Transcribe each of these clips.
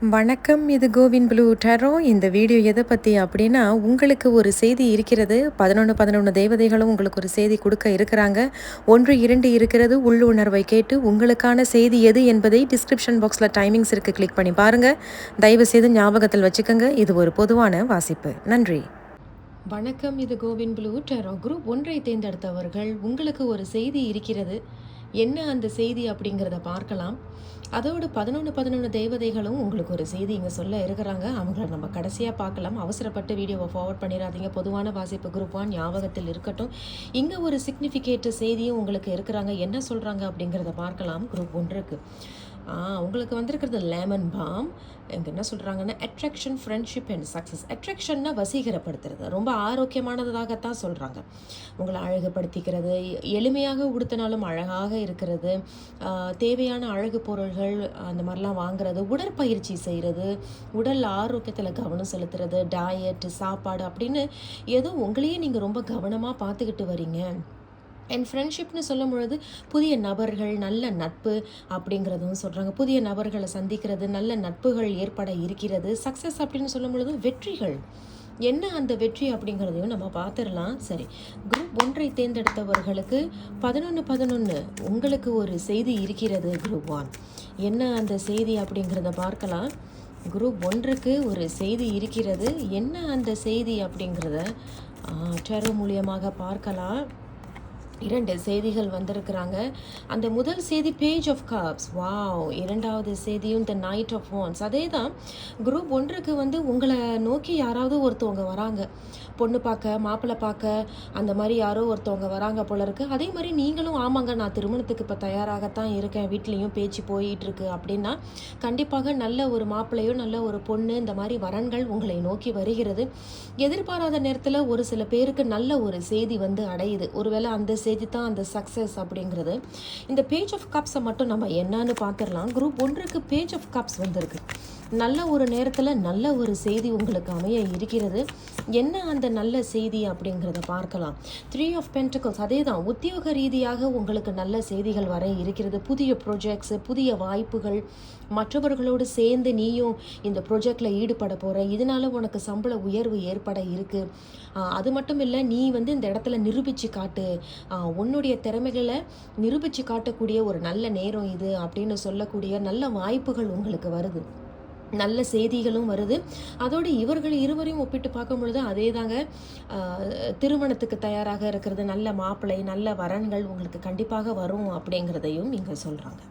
வணக்கம் இது CoWIN blue டரோ. இந்த வீடியோ எதை பற்றி அப்படின்னா உங்களுக்கு ஒரு செய்தி இருக்கிறது. பதினொன்று பதினொன்று தேவதைகளும் உங்களுக்கு ஒரு செய்தி கொடுக்க இருக்கிறாங்க. ஒன்று இரண்டு இருக்கிறது. உள்ளுணர்வை கேட்டு உங்களுக்கான செய்தி எது என்பதை டிஸ்கிரிப்ஷன் பாக்ஸில் டைமிங்ஸ் இருக்குது கிளிக் பண்ணி பாருங்கள் தயவு செய்து ஞாபகத்தில் வச்சுக்கோங்க. இது ஒரு பொதுவான வாசிப்பு. நன்றி. வணக்கம் இது கோவின் ப்ளூ டரோ. குரூப் ஒன்றை தேர்ந்தெடுத்தவர்கள் உங்களுக்கு ஒரு செய்தி இருக்கிறது. என்ன அந்த செய்தி அப்படிங்கிறத பார்க்கலாம். அதோடு பதினொன்று பதினொன்று தேவதைகளும் உங்களுக்கு ஒரு செய்தி இங்கே சொல்ல இருக்கிறாங்க. அவங்கள நம்ம கடைசியாக பார்க்கலாம். அவசரப்பட்டு வீடியோவை ஃபார்வர்ட் பண்ணிடாதீங்க. பொதுவான வாசிப்பு குரூப் ஒன் ஞாபகத்தில் இருக்கட்டும். இங்கே ஒரு சிக்னிஃபிகேட் செய்தியும் உங்களுக்கு இருக்கிறாங்க. என்ன சொல்கிறாங்க அப்படிங்கிறத பார்க்கலாம். குரூப் ஒன்றுக்கு. இருக்குது உங்களுக்கு வந்திருக்கிறது லேமன் பாம் இங்கே என்ன சொல்கிறாங்கன்னா அட்ராக்ஷன் ஃப்ரெண்ட்ஷிப் அண்ட் சக்ஸஸ் அட்ராக்ஷன்னா வசீகரப்படுத்துறது. ரொம்ப ஆரோக்கியமானதாகத்தான் சொல்கிறாங்க உங்களை அழகுபடுத்திக்கிறது எளிமையாக உடுத்தினாலும் அழகாக இருக்கிறது தேவையான அழகு பொருள்கள் அந்த மாதிரிலாம் வாங்குறது உடற்பயிற்சி செய்கிறது உடல் ஆரோக்கியத்தில் கவனம் செலுத்துறது டயட் சாப்பாடு அப்படின்னு ஏதோ உங்களையே நீங்கள் ரொம்ப கவனமாக பார்த்துக்கிட்டு வரீங்க. அண்ட் ஃப்ரெண்ட்ஷிப்னு சொல்லும் பொழுது புதிய நபர்கள் நல்ல நட்பு அப்படிங்கிறதும் சொல்கிறாங்க புதிய நபர்களை சந்திக்கிறது நல்ல நட்புகள் ஏற்பட இருக்கிறது. சக்ஸஸ் அப்படின்னு சொல்லும் பொழுது வெற்றிகள். என்ன அந்த வெற்றி அப்படிங்கிறதையும் நம்ம பார்த்துடலாம். சரி. குரூப் ஒன்றை தேர்ந்தெடுத்தவர்களுக்கு பதினொன்று பதினொன்று உங்களுக்கு ஒரு செய்தி இருக்கிறது குரூப் ஒன் என்ன அந்த செய்தி அப்படிங்கிறத பார்க்கலாம். குரூப் ஒன்றுக்கு ஒரு செய்தி இருக்கிறது. என்ன அந்த செய்தி அப்படிங்கிறத டெரோ மூலியமாக பார்க்கலாம். இரண்டு செய்திகள் வந்திருக்கிறாங்க. அந்த முதல் செய்தி பேஜ் ஆஃப் கப்ஸ் வாவ் இரண்டாவது செய்தியும் த நைட் ஆஃப் ஒன்ஸ் அதே தான் குரூப் ஒன்றுக்கு வந்து உங்களை நோக்கி யாராவது ஒருத்தவங்க வராங்க. பொண்ணு பார்க்க மாப்பிள்ளை பார்க்க அந்த மாதிரி யாரோ ஒருத்தவங்க வராங்க போல இருக்கு. அதே மாதிரி நீங்களும் ஆமாங்க நான் திருமணத்துக்கு இப்போ தயாராகத்தான் இருக்கேன். வீட்லேயும் பேச்சு போயிட்டுருக்கு அப்படின்னா கண்டிப்பாக நல்ல ஒரு மாப்பிள்ளையோ நல்ல ஒரு பொண்ணு இந்த மாதிரி வரன்கள் உங்களை நோக்கி வருகிறது. எதிர்பாராத நேரத்தில் ஒரு சில பேருக்கு நல்ல ஒரு செய்தி வந்து அடையுது. ஒருவேளை அந்த செய்தி தான் அந்த சக்ஸஸ் அப்படிங்கிறது. இந்த பேஜ் ஆஃப் கப்ஸை மட்டும் நம்ம என்னன்னு பார்த்துடலாம். குரூப் ஒன்றுக்கு பேஜ் ஆஃப் கப்ஸ் வந்திருக்கு. நல்ல ஒரு நேரத்தில் நல்ல ஒரு செய்தி உங்களுக்கு அமைய இருக்கிறது. என்ன அந்த நல்ல செய்தி அப்படிங்கிறத பார்க்கலாம். த்ரீ ஆஃப் பென்டக்கல்ஸ் அதே தான் உத்தியோக ரீதியாக உங்களுக்கு நல்ல செய்திகள் வர இருக்கிறது. புதிய ப்ரொஜெக்ட்ஸ் புதிய வாய்ப்புகள் மற்றவர்களோடு சேர்ந்து நீயும் இந்த ப்ரொஜெக்டில் ஈடுபட போகிற இதனால உனக்கு சம்பள உயர்வு ஏற்பட இருக்கு. அது மட்டும் இல்லை நீ வந்து இந்த இடத்துல நிரூபித்து காட்டு. உன்னுடைய திறமைகளை நிரூபித்து காட்டக்கூடிய ஒரு நல்ல நேரம் இது அப்படின்னு சொல்லக்கூடிய நல்ல வாய்ப்புகள் உங்களுக்கு வருது. நல்ல செய்திகளும் வருது. அதோடு இவர்கள் இருவரையும் ஒப்பிட்டு பார்க்கும் பொழுது அதே தாங்க திருமணத்துக்கு தயாராக இருக்கிறது. நல்ல மாப்பிள்ளை நல்ல வரன்கள் உங்களுக்கு கண்டிப்பாக வரும் அப்படிங்கிறதையும் இங்கே சொல்கிறாங்க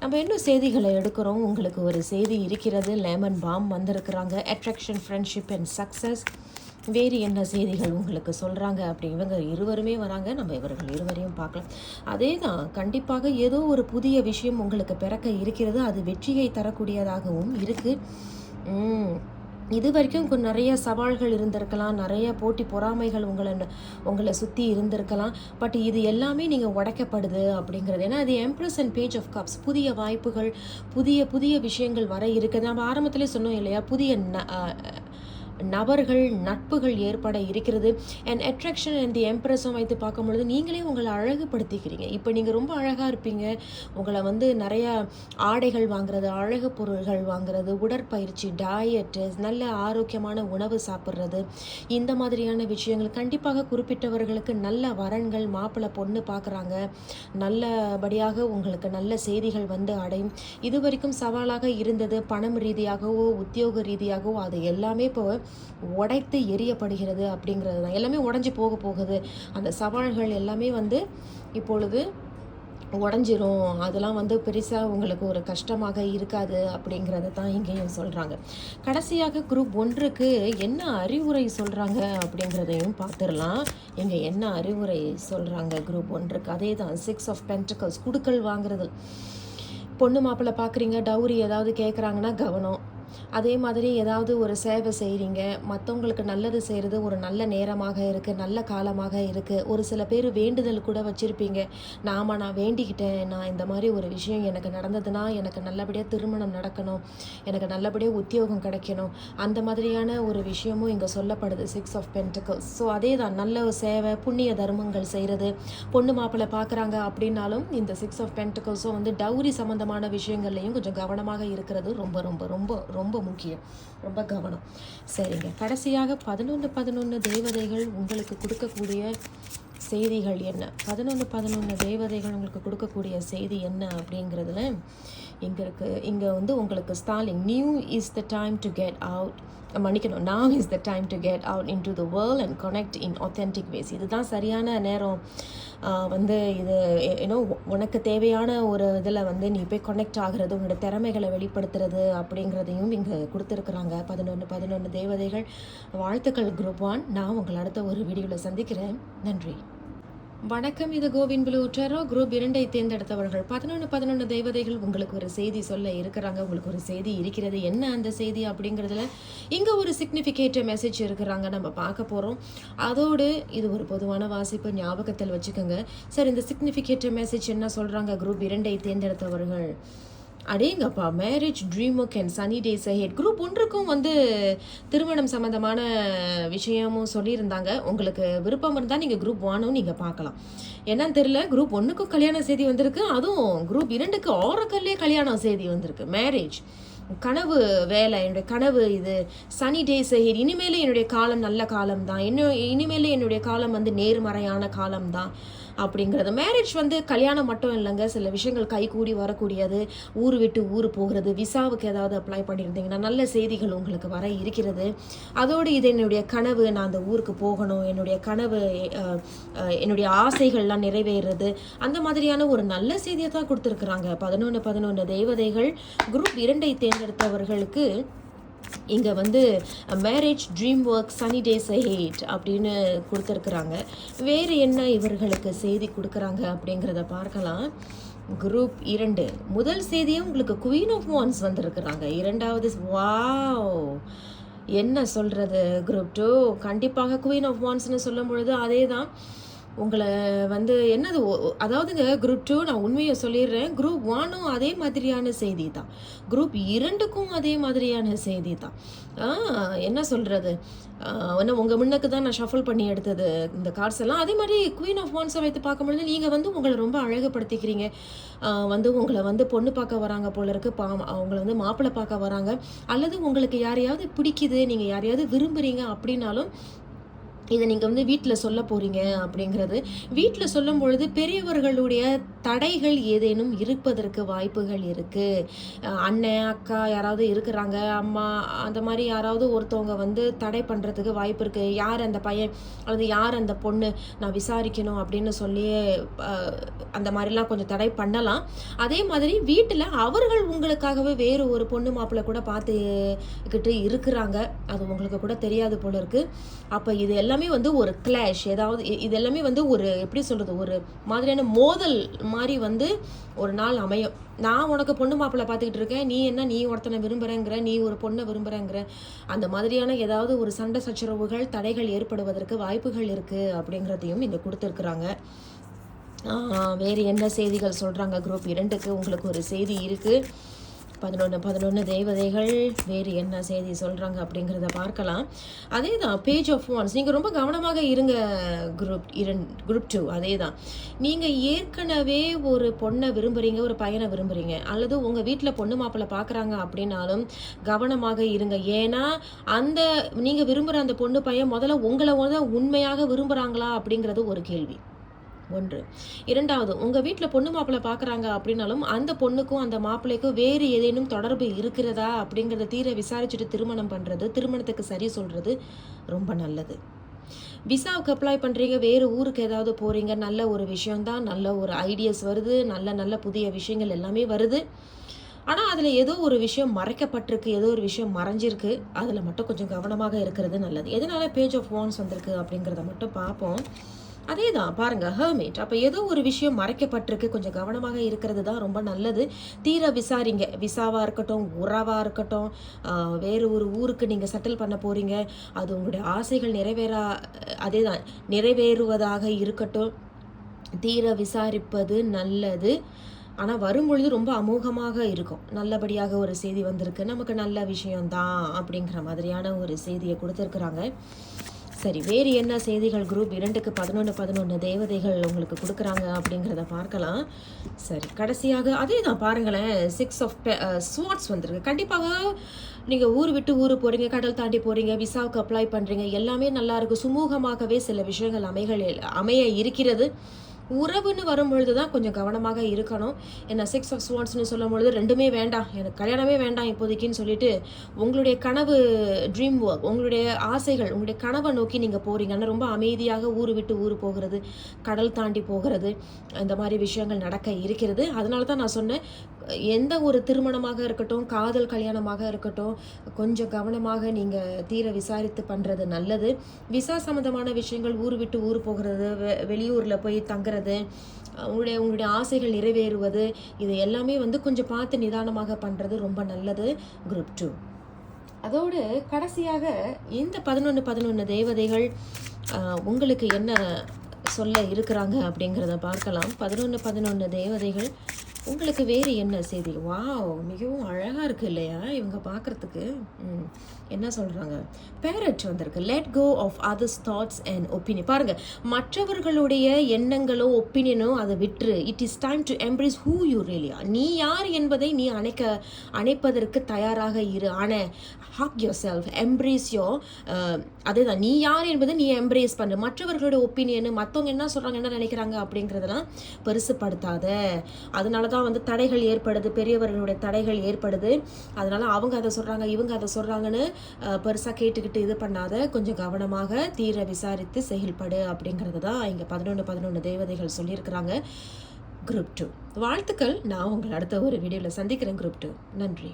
நம்ம இன்னும் செய்திகளை எடுக்கிறோம். உங்களுக்கு ஒரு செய்தி இருக்கிறது. லெமன் பாம் வந்திருக்கிறாங்க. அட்ராக்ஷன் ஃப்ரெண்ட்ஷிப் அண்ட் சக்ஸஸ் வேறு என்ன செய்திகள் உங்களுக்கு சொல்கிறாங்க அப்படி இவங்க இருவருமே வராங்க நம்ம இவர்கள் இருவரையும் பார்க்கலாம். அதே தான் கண்டிப்பாக ஏதோ ஒரு புதிய விஷயம் உங்களுக்கு பிறக்க இருக்கிறது அது வெற்றியை தரக்கூடியதாகவும் இருக்குது இது வரைக்கும் நிறைய சவால்கள் இருந்திருக்கலாம் நிறைய போட்டி பொறாமைகள் உங்களை ந- உங்களை சுற்றி இருந்திருக்கலாம் பட் இது எல்லாமே நீங்கள் உடைக்கப்படுது அப்படிங்கிறது. ஏன்னா அது empress and page of cups புதிய வாய்ப்புகள் புதிய புதிய விஷயங்கள் வர இருக்குது. நம்ம ஆரம்பத்திலே சொன்னோம் இல்லையா புதிய ந- நபர்கள் நட்புகள் ஏற்பட இருக்கிறது. அண்ட் அட்ராக்ஷன் அண்ட் தி எம்ப்ரெஸும் வைத்து பார்க்கும் பொழுது நீங்களே உங்களை அழகுபடுத்திக்கிறீங்க. இப்போ நீங்கள் ரொம்ப அழகாக இருப்பீங்க. உங்களை வந்து நிறையா ஆடைகள் வாங்குறது அழகு பொருள்கள் வாங்குறது உடற்பயிற்சி டயட்டு நல்ல ஆரோக்கியமான உணவு சாப்பிட்றது. இந்த மாதிரியான விஷயங்கள் கண்டிப்பாக குறிப்பிட்டவர்களுக்கு நல்ல வரன்கள் மாப்பிள்ளை பொண்ணு பார்க்குறாங்க. நல்லபடியாக உங்களுக்கு நல்ல செய்திகள் வந்து அடையும். இது வரைக்கும் சவாலாக இருந்தது பணம் ரீதியாகவோ உத்தியோக ரீதியாகவோ அது எல்லாமே இப்போ உடைத்து எரியப்படுகிறது அப்படிங்கிறது தான். எல்லாமே உடஞ்சி போக போகுது. அந்த சவால்கள் எல்லாமே வந்து இப்பொழுது உடஞ்சிரும். அதெல்லாம் வந்து பெருசாக உங்களுக்கு ஒரு கஷ்டமாக இருக்காது அப்படிங்கிறத தான் இங்கேயும் சொல்கிறாங்க கடைசியாக குரூப் ஒன்றுக்கு என்ன அறிவுரை சொல்கிறாங்க அப்படிங்கிறதையும் பார்த்துடலாம். இங்கே என்ன அறிவுரை சொல்கிறாங்க குரூப் ஒன்றுக்கு? அதே தான் சிக்ஸ் ஆஃப் பென்டிகல்ஸ் குடுக்கல் வாங்குறது. பொண்ணு மாப்பிள்ளை பார்க்குறீங்க டவுரி ஏதாவது கேட்குறாங்கன்னா கவனம். அதே மாதிரி ஏதாவது ஒரு சேவை செய்கிறீங்க மற்றவங்களுக்கு நல்லது செய்கிறது ஒரு நல்ல நேரமாக இருக்குது நல்ல காலமாக இருக்குது ஒரு சில பேர் வேண்டுதல் கூட வச்சுருப்பீங்க. நாம நான் வேண்டிக்கிட்டேன். நான் இந்த மாதிரி ஒரு விஷயம் எனக்கு நடந்ததுன்னா எனக்கு நல்லபடியாக திருமணம் நடக்கணும். எனக்கு நல்லபடியாக உத்தியோகம் கிடைக்கணும். அந்த மாதிரியான ஒரு விஷயமும் இங்கே சொல்லப்படுது சிக்ஸ் ஆஃப் பென்டிகல்ஸ் ஸோ அதே தான். நல்ல சேவை புண்ணிய தர்மங்கள் செய்கிறது பொண்ணு மாப்பிள்ளை பார்க்குறாங்க அப்படின்னாலும் இந்த சிக்ஸ் ஆஃப் பென்டிகல்ஸும் வந்து டவுரி சம்மந்தமான விஷயங்கள்லையும் கொஞ்சம் கவனமாக இருக்கிறது ரொம்ப ரொம்ப ரொம்ப ரொம்ப முக்கியம். ரொம்ப கவனம். சரிங்க. கடைசியாக பதினொன்று பதினொன்று தேவதைகள் உங்களுக்கு கொடுக்கக்கூடிய செய்திகள் என்ன? பதினொன்று பதினொன்று தேவதைகள் உங்களுக்கு கொடுக்கக்கூடிய செய்தி என்ன அப்படிங்கிறதுல இங்கே இருக்குது இங்கே வந்து உங்களுக்கு stalling new is the time to get out மன்னிக்கணும் now is the time to get out into the world and connect in authentic ways இதுதான் சரியான நேரம். வந்து இது ஏன்னோ உனக்கு தேவையான ஒரு இதில் வந்து நீ போய் கனெக்ட் ஆகிறது உன்னோட திறமைகளை வெளிப்படுத்துறது அப்படிங்கிறதையும் இங்கே கொடுத்துருக்குறாங்க. பதினொன்று பதினொன்று தேவதைகள். வாழ்த்துக்கள் குரூப் ஒன். நான் உங்களை அடுத்த ஒரு வீடியோவில் சந்திக்கிறேன். நன்றி. வணக்கம் இது கோவின் ப்ளூ டெரோ குரூப் இரண்டை தேர்ந்தெடுத்தவர்கள். பதினொன்று பதினொன்று தெய்வதைகள் உங்களுக்கு ஒரு செய்தி சொல்ல இருக்கிறாங்க. உங்களுக்கு ஒரு செய்தி இருக்கிறது. என்ன அந்த செய்தி அப்படிங்கிறதுல இங்கே ஒரு சிக்னிஃபிகேட்டிவ் மெசேஜ் இருக்கிறாங்க. நம்ம பார்க்க போகிறோம் அதோடு இது ஒரு பொதுவான வாசிப்பு. ஞாபகத்தில் வச்சுக்கோங்க. சார் இந்த சிக்னிஃபிகேட்டிவ் மெசேஜ் என்ன சொல்கிறாங்க குரூப் இரண்டை தேர்ந்தெடுத்தவர்கள். அடேங்கப்பா marriage dream work and sunny days head group ஒன்றுக்கும் வந்து திருமணம் சம்மந்தமான விஷயமும் சொல்லியிருந்தாங்க. உங்களுக்கு விருப்பம் இருந்தால் நீங்கள் குரூப் ஒன்னும் நீங்கள் பார்க்கலாம். என்னன்னு தெரியல குரூப் ஒன்றுக்கும் கல்யாண செய்தி வந்திருக்கு. அதுவும் குரூப் இரண்டுக்கு ஆரக்கல்லே கல்யாணம் செய்தி வந்திருக்கு. மேரேஜ் கனவு வேலை என்னுடைய கனவு இது. சனி டேஸ் ஹெட் இனிமேல் என்னுடைய காலம் நல்ல காலம் தான் இன்னும் இனிமேல் என்னுடைய காலம் வந்து நேர்மறையான காலம் தான் அப்படிங்கிறது. மேரேஜ் வந்து கல்யாணம் மட்டும் இல்லைங்க. சில விஷயங்கள் கைகூடி வரக்கூடியது. ஊர் விட்டு ஊர் போகிறது விசாவுக்கு ஏதாவது அப்ளை பண்ணியிருந்தீங்கன்னா நல்ல செய்திகள் உங்களுக்கு வர இருக்கிறது. அதோடு இது என்னுடைய கனவு நான் அந்த ஊருக்கு போகணும். என்னுடைய கனவு என்னுடைய ஆசைகள்லாம் நிறைவேறுறது. அந்த மாதிரியான ஒரு நல்ல செய்தியை தான் கொடுத்துருக்குறாங்க. பதினொன்று பதினொன்று தேவதைகள் குரூப் இரண்டை தேர்ந்தெடுத்தவர்களுக்கு இங்கே வந்து marriage dream work sunny days hate அப்படின்னு கொடுத்துருக்குறாங்க. வேறு என்ன இவர்களுக்கு செய்தி கொடுக்குறாங்க அப்படிங்கிறத பார்க்கலாம். குரூப் இரண்டு. முதல் செய்தியே உங்களுக்கு குவீன் ஆஃப் ஒன்ஸ் வந்திருக்கிறாங்க. இரண்டாவது வாவ் என்ன சொல்கிறது குரூப் டூ கண்டிப்பாக குவீன் ஆஃப் ஒன்ஸ்னு சொல்லும் பொழுது அதே தான் உங்களை வந்து என்னது ஒ- அதாவதுங்க குரூப் டூ நான் உண்மையை சொல்லிடுறேன். குரூப் ஒன்னும் அதே மாதிரியான செய்தி தான் குரூப் இரண்டுக்கும் அதே மாதிரியான செய்தி தான் என்ன சொல்கிறது என்ன உங்கள் முன்னுக்கு தான் நான் ஷஃபல் பண்ணி எடுத்தது இந்த கார்ட்ஸ் எல்லாம். அதே மாதிரி குவீன் ஆஃப் வான்ஸை வைத்து பார்க்கும்பொழுது நீங்கள் வந்து உங்களை ரொம்ப அழகுபடுத்திக்கிறீங்க. வந்து உங்களை வந்து பொண்ணு பார்க்க வராங்க போல இருக்கு பா அவங்கள வந்து மாப்பிள்ளை பார்க்க வராங்க. அல்லது உங்களுக்கு யாரையாவது பிடிக்குது நீங்கள் யாரையாவது விரும்புகிறீங்க அப்படின்னாலும் இதை நீங்கள் வந்து வீட்டில் சொல்ல போகிறீங்க அப்படிங்கிறது. வீட்டில் சொல்லும் பொழுது பெரியவர்களுடைய தடைகள் ஏதேனும் இருப்பதற்கு வாய்ப்புகள் இருக்குது அண்ணன் அக்கா யாராவது இருக்கிறாங்க அம்மா அந்த மாதிரி யாராவது ஒருத்தவங்க வந்து தடை பண்ணுறதுக்கு வாய்ப்பு இருக்குது யார் அந்த பையன் அல்லது யார் அந்த பொண்ணு? நான் விசாரிக்கணும் அப்படின்னு சொல்லி அந்த மாதிரிலாம் கொஞ்சம் தடை பண்ணலாம். அதே மாதிரி வீட்டில் அவர்கள் உங்களுக்காகவே வேறு ஒரு பொண்ணு மாப்பிள்ளை கூட பார்த்துக்கிட்டு இருக்கிறாங்க. அது உங்களுக்கு கூட தெரியாது போல இருக்குது அப்போ இது எல்லாம் எல்லாமே வந்து ஒரு கிளாஷ் ஏதாவது இது எல்லாமே வந்து ஒரு எப்படி சொல்கிறது ஒரு மாதிரியான மோதல் மாதிரி வந்து ஒரு நாள் அமையும். நான் உனக்கு பொண்ணு மாப்பிள்ளை பார்த்துக்கிட்டு இருக்கேன். நீ என்ன நீ ஒருத்தனை விரும்புகிறேங்கிற நீ ஒரு பொண்ணை விரும்புகிறேங்கிற அந்த மாதிரியான ஏதாவது ஒரு சண்டை சச்சரவுகள் தடைகள் ஏற்படுவதற்கு வாய்ப்புகள் இருக்குது அப்படிங்கிறதையும் இங்கே கொடுத்துருக்குறாங்க. வேறு என்ன செய்திகள் சொல்கிறாங்க குரூப் இரண்டுக்கு? உங்களுக்கு ஒரு செய்தி இருக்குது பதினொன்று பதினொன்று தேவதைகள் வேறு என்ன செய்தி சொல்கிறாங்க அப்படிங்கிறத பார்க்கலாம். அதே தான் பேஜ் ஆஃப் ஒன்ஸ் நீங்கள் ரொம்ப கவனமாக இருங்க குரூப் இரண் குரூப் டூ அதே தான் நீங்கள் ஏற்கனவே ஒரு பொண்ணை விரும்புகிறீங்க ஒரு பையனை விரும்புகிறீங்க அல்லது உங்கள் வீட்டில் பொண்ணு மாப்பிள்ளை பார்க்குறாங்க அப்படின்னாலும் கவனமாக இருங்க. ஏன்னா அந்த நீங்கள் விரும்புகிற அந்த பொண்ணு பையன் முதல்ல உங்களை வந்து உண்மையாக விரும்புகிறாங்களா அப்படிங்கிறது ஒரு கேள்வி. ஒன்று. இரண்டாவது உங்கள் வீட்டில் பொண்ணு மாப்பிள்ளை பார்க்குறாங்க அப்படின்னாலும் அந்த பொண்ணுக்கும் அந்த மாப்பிள்ளைக்கும் வேறு ஏதேனும் தொடர்பு இருக்கிறதா அப்படிங்கிறத தீர விசாரிச்சுட்டு திருமணம் பண்ணுறது திருமணத்துக்கு சரி சொல்கிறது ரொம்ப நல்லது. விசாவுக்கு அப்ளை பண்ணுறீங்க வேறு ஊருக்கு ஏதாவது போகிறீங்க நல்ல ஒரு விஷயம்தான் நல்ல ஒரு ஐடியாஸ் வருது நல்ல நல்ல புதிய விஷயங்கள் எல்லாமே வருது. ஆனால் அதில் ஏதோ ஒரு விஷயம் மறைக்கப்பட்டிருக்கு ஏதோ ஒரு விஷயம் மறைஞ்சிருக்கு அதில் மட்டும் கொஞ்சம் கவனமாக இருக்கிறது நல்லது. எதனால பேஜ் ஆஃப் வான்ஸ் வந்திருக்கு அப்படிங்கிறத மட்டும் பார்ப்போம். அதே தான் பாருங்கள் ஹர்மேட் அப்போ ஏதோ ஒரு விஷயம் மறைக்கப்பட்டிருக்கு. கொஞ்சம் கவனமாக இருக்கிறது தான் ரொம்ப நல்லது. தீர விசாரிங்க. விசாவாக இருக்கட்டும் உறவாக இருக்கட்டும் வேறு ஒரு ஊருக்கு நீங்கள் செட்டில் பண்ண போகிறீங்க அது உங்களுடைய ஆசைகள் நிறைவேறா அதே தான் நிறைவேறுவதாக இருக்கட்டும். தீர விசாரிப்பது நல்லது. ஆனால் வரும்பொழுது ரொம்ப அமோகமாக இருக்கும். நல்லபடியாக ஒரு செய்தி வந்திருக்கு. நமக்கு நல்ல விஷயம்தான் அப்படிங்கிற மாதிரியான ஒரு செய்தியை கொடுத்துருக்குறாங்க. சரி வேறு என்ன செய்திகள்? குரூப் இரண்டுக்கு பதினொன்று பதினொன்று தேவதைகள் உங்களுக்கு கொடுக்குறாங்க அப்படிங்கிறத பார்க்கலாம். சரி கடைசியாக அதே தான் பாருங்களேன். சிக்ஸ் ஆஃப் ஸ்வாட்ஸ் வந்திருக்கு. கண்டிப்பாக நீங்கள் ஊர் விட்டு ஊர் போகிறீங்க கடல் தாண்டி போகிறீங்க விசாவுக்கு அப்ளை பண்ணுறீங்க எல்லாமே நல்லா சுமூகமாகவே சில விஷயங்கள் அமைகள் அமைய இருக்கிறது. உறவுன்னு வரும்பொழுது தான் கொஞ்சம் கவனமாக இருக்கணும். என்ன சிக்ஸ் ஆஃப் ஸ்வான்ஸ்னு சொல்லும் பொழுது ரெண்டுமே வேண்டாம். எனக்கு கல்யாணமே வேண்டாம் இப்போதைக்குன்னு சொல்லிட்டு உங்களுடைய கனவு ட்ரீம் ஒர்க் உங்களுடைய ஆசைகள் உங்களுடைய கனவை நோக்கி நீங்கள் போகிறீங்கன்னா ரொம்ப அமைதியாக ஊர் விட்டு ஊர் போகிறது கடல் தாண்டி போகிறது இந்த மாதிரி விஷயங்கள் நடக்க இருக்கிறது. அதனால தான் நான் சொன்னேன் எந்த ஒரு திருமணமாக இருக்கட்டும் காதல் கல்யாணமாக இருக்கட்டும் கொஞ்சம் கவனமாக நீங்கள் தீர விசாரித்து பண்ணுறது நல்லது. விசா சம்மந்தமான விஷயங்கள் ஊர் விட்டு ஊர் போகிறது வெ- வெளியூரில் போய் தங்குறது உங்களுடைய உங்களுடைய ஆசைகள் நிறைவேறுவது இது எல்லாமே வந்து கொஞ்சம் பார்த்து நிதானமாக பண்ணுறது ரொம்ப நல்லது. குரூப் டூ அதோடு கடைசியாக இந்த பதினொன்று பதினொன்று தேவதைகள் உங்களுக்கு என்ன சொல்ல இருக்கிறாங்க அப்படிங்கிறத பார்க்கலாம். பதினொன்று பதினொன்று தேவதைகள் உங்களுக்கு வேறு என்ன செய்தி? வா மிகவும் அழகாக இருக்குது இல்லையா இவங்க பார்க்குறதுக்கு? என்ன சொல்கிறாங்க பேரட் வந்திருக்கு. Let go of others thoughts and opinion பாருங்கள் மற்றவர்களுடைய எண்ணங்களோ ஒப்பீனியனோ அதை விட்டுரு. It is time to embrace who you really are நீ யார் என்பதை நீ அணைக்க அணைப்பதற்கு தயாராக இரு. ஆன hug yourself embrace your அதே தான் நீ யார் என்பதை நீ எம்ப்ரேஸ் பண்ணு. மற்றவர்களுடைய ஒப்பீனியனு மற்றவங்க என்ன சொல்கிறாங்க என்ன நினைக்கிறாங்க அப்படிங்கிறதெல்லாம் பெருசுப்படுத்தாத. அதனால தான் வந்து தடைகள் ஏற்படுது. பெரியவர்களுடைய தடைகள் ஏற்படுது. அதனால் அவங்க அதை சொல்கிறாங்க இவங்க அதை சொல்கிறாங்கன்னு பெருசாக கேட்டுக்கிட்டு இது பண்ணாத கொஞ்சம் கவனமாக தீர விசாரித்து செயல்படு அப்படிங்கிறது தான் இங்கே பதினொன்று பதினொன்று தேவதைகள் சொல்லியிருக்கிறாங்க. குரூப் டூ வாழ்த்துக்கள். நான் உங்களை அடுத்த ஒரு வீடியோவில் சந்திக்கிறேன் குரூப் டூ நன்றி.